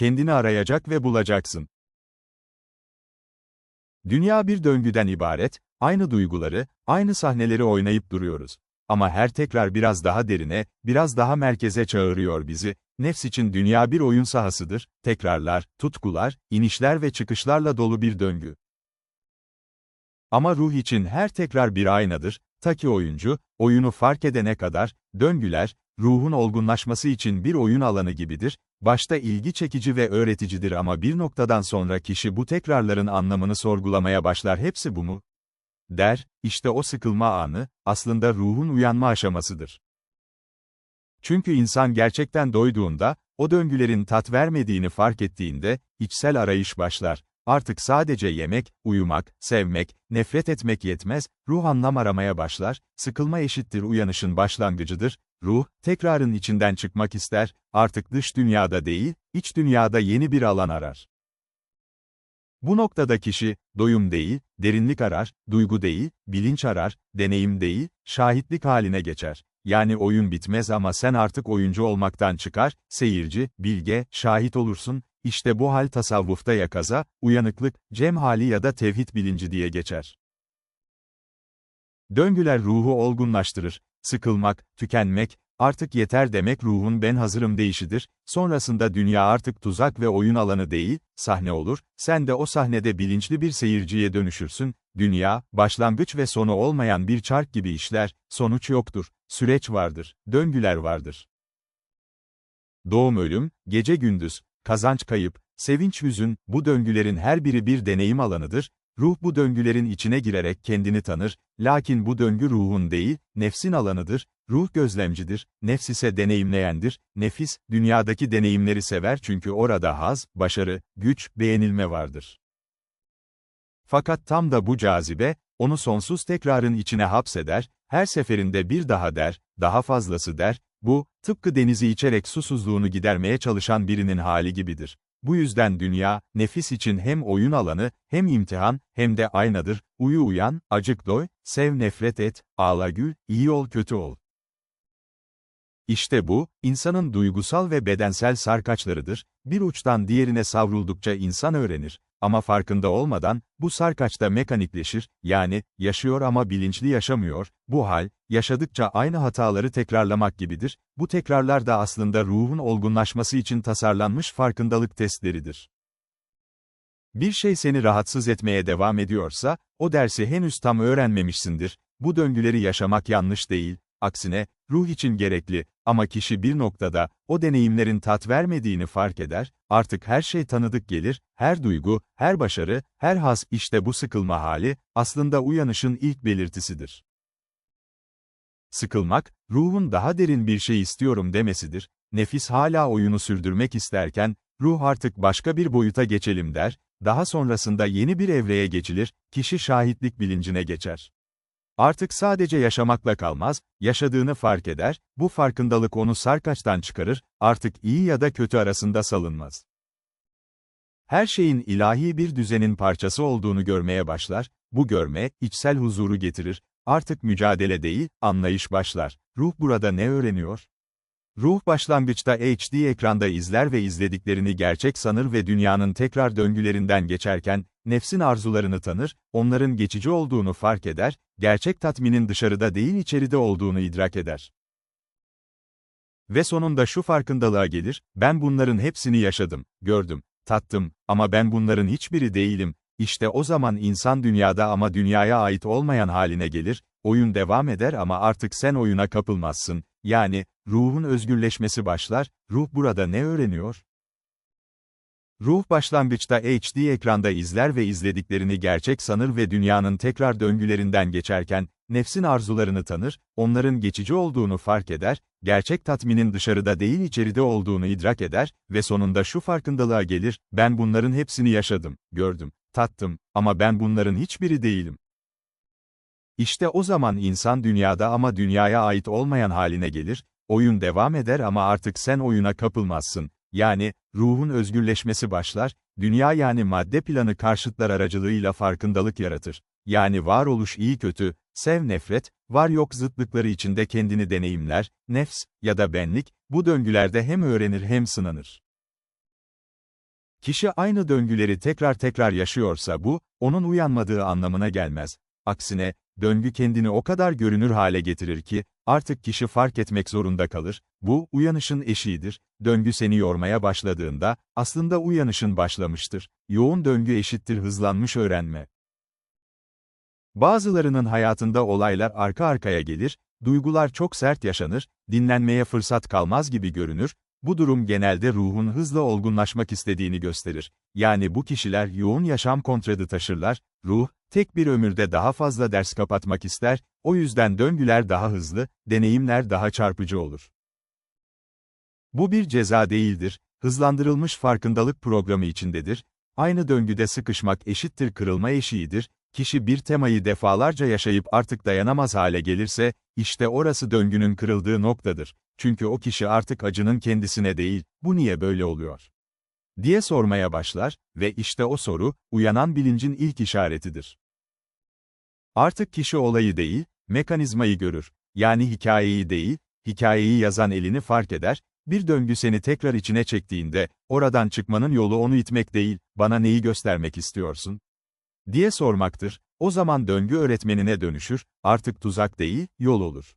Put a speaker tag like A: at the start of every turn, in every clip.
A: kendini arayacak ve bulacaksın. Dünya bir döngüden ibaret, aynı duyguları, aynı sahneleri oynayıp duruyoruz. Ama her tekrar biraz daha derine, biraz daha merkeze çağırıyor bizi. Nefs için dünya bir oyun sahasıdır, tekrarlar, tutkular, inişler ve çıkışlarla dolu bir döngü. Ama ruh için her tekrar bir aynadır, ta ki oyuncu, oyunu fark edene kadar, döngüler, ruhun olgunlaşması için bir oyun alanı gibidir, başta ilgi çekici ve öğreticidir ama bir noktadan sonra kişi bu tekrarların anlamını sorgulamaya başlar hepsi bu mu? Der, işte o sıkılma anı, aslında ruhun uyanma aşamasıdır. Çünkü insan gerçekten doyduğunda, o döngülerin tat vermediğini fark ettiğinde, içsel arayış başlar. Artık sadece yemek, uyumak, sevmek, nefret etmek yetmez, ruh anlam aramaya başlar, sıkılma eşittir uyanışın başlangıcıdır, ruh, tekrarın içinden çıkmak ister, artık dış dünyada değil, iç dünyada yeni bir alan arar. Bu noktada kişi, doyum değil, derinlik arar, duygu değil, bilinç arar, deneyim değil, şahitlik haline geçer. Yani oyun bitmez ama sen artık oyuncu olmaktan çıkar, seyirci, bilge, şahit olursun, işte bu hal tasavvufta yakaza, uyanıklık, cem hali ya da tevhid bilinci diye geçer. Döngüler ruhu olgunlaştırır, sıkılmak, tükenmek, artık yeter demek ruhun ben hazırım değişidir, sonrasında dünya artık tuzak ve oyun alanı değil, sahne olur, sen de o sahnede bilinçli bir seyirciye dönüşürsün, dünya, başlangıç ve sonu olmayan bir çark gibi işler, sonuç yoktur, süreç vardır, döngüler vardır. Doğum ölüm, gece gündüz, kazanç kayıp, sevinç hüzün, bu döngülerin her biri bir deneyim alanıdır, ruh bu döngülerin içine girerek kendini tanır, lakin bu döngü ruhun değil, nefsin alanıdır, ruh gözlemcidir, nefs ise deneyimleyendir, nefis, dünyadaki deneyimleri sever çünkü orada haz, başarı, güç, beğenilme vardır. Fakat tam da bu cazibe, onu sonsuz tekrarın içine hapseder, her seferinde bir daha der, daha fazlası der, bu, tıpkı denizi içerek susuzluğunu gidermeye çalışan birinin hali gibidir. Bu yüzden dünya, nefis için hem oyun alanı, hem imtihan, hem de aynadır, uyu uyan, acık doy, sev nefret et, ağla gül, iyi ol kötü ol. İşte bu, insanın duygusal ve bedensel sarkaçlarıdır, bir uçtan diğerine savruldukça insan öğrenir, ama farkında olmadan, bu sarkaçta mekanikleşir, yani, yaşıyor ama bilinçli yaşamıyor, bu hal, yaşadıkça aynı hataları tekrarlamak gibidir, bu tekrarlar da aslında ruhun olgunlaşması için tasarlanmış farkındalık testleridir. Bir şey seni rahatsız etmeye devam ediyorsa, o dersi henüz tam öğrenmemişsindir, bu döngüleri yaşamak yanlış değil, aksine, ruh için gerekli, ama kişi bir noktada, o deneyimlerin tat vermediğini fark eder, artık her şey tanıdık gelir, her duygu, her başarı, her has, işte bu sıkılma hali, aslında uyanışın ilk belirtisidir. Sıkılmak, ruhun daha derin bir şey istiyorum demesidir, nefis hala oyunu sürdürmek isterken, ruh artık başka bir boyuta geçelim der, daha sonrasında yeni bir evreye geçilir, kişi şahitlik bilincine geçer. Artık sadece yaşamakla kalmaz, yaşadığını fark eder, bu farkındalık onu sarkaçtan çıkarır, artık iyi ya da kötü arasında salınmaz. Her şeyin ilahi bir düzenin parçası olduğunu görmeye başlar, bu görme, içsel huzuru getirir, artık mücadele değil, anlayış başlar. Ruh burada ne öğreniyor? Ruh başlangıçta HD ekranda izler ve izlediklerini gerçek sanır ve dünyanın tekrar döngülerinden geçerken, nefsin arzularını tanır, onların geçici olduğunu fark eder, gerçek tatminin dışarıda değil içeride olduğunu idrak eder. Ve sonunda şu farkındalığa gelir, ben bunların hepsini yaşadım, gördüm, tattım, ama ben bunların hiçbiri değilim, işte o zaman insan dünyada ama dünyaya ait olmayan haline gelir, oyun devam eder ama artık sen oyuna kapılmazsın, yani, ruhun özgürleşmesi başlar, ruh burada ne öğreniyor? Ruh başlangıçta HD ekranda izler ve izlediklerini gerçek sanır ve dünyanın tekrar döngülerinden geçerken, nefsin arzularını tanır, onların geçici olduğunu fark eder, gerçek tatminin dışarıda değil içeride olduğunu idrak eder ve sonunda şu farkındalığa gelir, ben bunların hepsini yaşadım, gördüm, tattım, ama ben bunların hiçbiri değilim. İşte o zaman insan dünyada ama dünyaya ait olmayan haline gelir, oyun devam eder ama artık sen oyuna kapılmazsın, yani, ruhun özgürleşmesi başlar, dünya yani madde planı karşıtlar aracılığıyla farkındalık yaratır. Yani varoluş iyi kötü, sev nefret, var yok zıtlıkları içinde kendini deneyimler, nefs ya da benlik, bu döngülerde hem öğrenir hem sınanır. Kişi aynı döngüleri tekrar tekrar yaşıyorsa bu, onun uyanmadığı anlamına gelmez. Aksine, döngü kendini o kadar görünür hale getirir ki, artık kişi fark etmek zorunda kalır, bu, uyanışın eşiğidir, döngü seni yormaya başladığında, aslında uyanışın başlamıştır. Yoğun döngü eşittir hızlanmış öğrenme. Bazılarının hayatında olaylar arka arkaya gelir, duygular çok sert yaşanır, dinlenmeye fırsat kalmaz gibi görünür, bu durum genelde ruhun hızla olgunlaşmak istediğini gösterir. Yani bu kişiler yoğun yaşam kontradı taşırlar, ruh, tek bir ömürde daha fazla ders kapatmak ister, o yüzden döngüler daha hızlı, deneyimler daha çarpıcı olur. Bu bir ceza değildir, hızlandırılmış farkındalık programı içindedir, aynı döngüde sıkışmak eşittir kırılma eşiğidir, kişi bir temayı defalarca yaşayıp artık dayanamaz hale gelirse, işte orası döngünün kırıldığı noktadır. Çünkü o kişi artık acının kendisine değil, bu niye böyle oluyor? diye sormaya başlar ve işte o soru, uyanan bilincin ilk işaretidir. Artık kişi olayı değil, mekanizmayı görür. Yani hikayeyi değil, hikayeyi yazan elini fark eder, bir döngü seni tekrar içine çektiğinde, oradan çıkmanın yolu onu itmek değil, bana neyi göstermek istiyorsun? diye sormaktır, o zaman döngü öğretmenine dönüşür, artık tuzak değil, yol olur.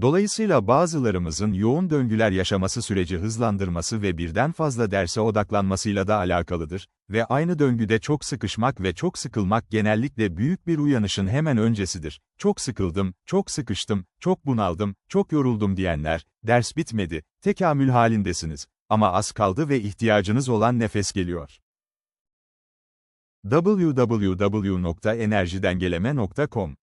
A: Dolayısıyla bazılarımızın yoğun döngüler yaşaması süreci hızlandırması ve birden fazla derse odaklanmasıyla da alakalıdır ve aynı döngüde çok sıkışmak ve çok sıkılmak genellikle büyük bir uyanışın hemen öncesidir. Çok sıkıldım, çok sıkıştım, çok bunaldım, çok yoruldum diyenler, ders bitmedi, tekamül halindesiniz ama az kaldı ve ihtiyacınız olan nefes geliyor. www.enerjidengeleme.com